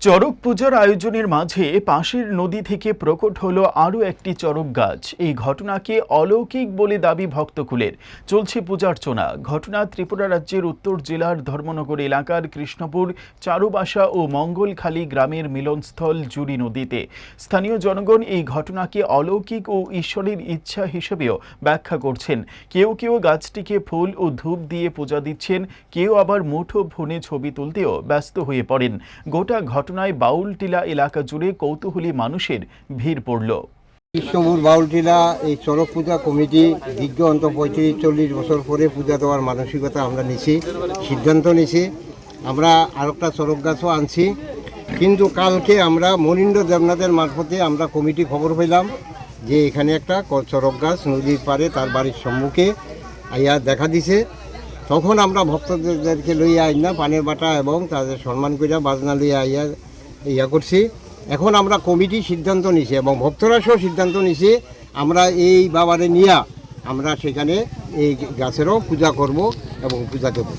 চড়ক পূজার আয়োজনের মাঝে পাশের নদী থেকে প্রকট হলো আরও একটি চরক গাছ। এই ঘটনাকে অলৌকিক বলে দাবি ভক্তকুলের। চলছে পূজার্চনা। ঘটনা ত্রিপুরা রাজ্যের উত্তর জেলার ধর্মনগর এলাকার কৃষ্ণপুর, চারুবাসা ও মঙ্গলখালী গ্রামের মিলনস্থল জুড়ি নদীতে। স্থানীয় জনগণ এই ঘটনাকে অলৌকিক ও ঈশ্বরের ইচ্ছা হিসেবেও ব্যাখ্যা করছেন। কেউ কেউ গাছটিকে ফুল ও ধূপ দিয়ে পূজা দিচ্ছেন, কেউ আবার মুঠো ফোনে ছবি তুলতেও ব্যস্ত হয়ে পড়েন। গোটা ঘটনায় বাউলটিলা এলাকা জুড়ে কৌতূহলী মানুষের ভিড় পড়ল। কৃষ্ণপুর বাউলটিলা এই চড়ক পূজা কমিটি দীর্ঘ অন্ত পঁয়ত্রিশ, চল্লিশ বছর পরে পূজা দেওয়ার মানসিকতা আমরা নিছি, সিদ্ধান্ত নিছি। আমরা আরেকটা চড়ক গাছও আনছি। কিন্তু কালকে আমরা মনীন্দ্র দেবনাথের মারফতে আমরা কমিটি খবর পেলাম যে এখানে একটা চড়ক গাছ নদীর পাড়ে তার বাড়ির সম্মুখে আইয়া দেখা দিছে। তখন আমরা ভক্তদেরকে লইয়া আইনা পানের বাটা এবং তাদের সম্মান করিয়া বাজনা লইয়া আইয়া ইয়া করছি। এখন আমরা কমিটি সিদ্ধান্ত নিছি এবং ভক্তরা সহ সিদ্ধান্ত নিছি, আমরা এই বাবারে নিয়া আমরা সেখানে এই গাছেরও পূজা করব এবং পূজা দেবো।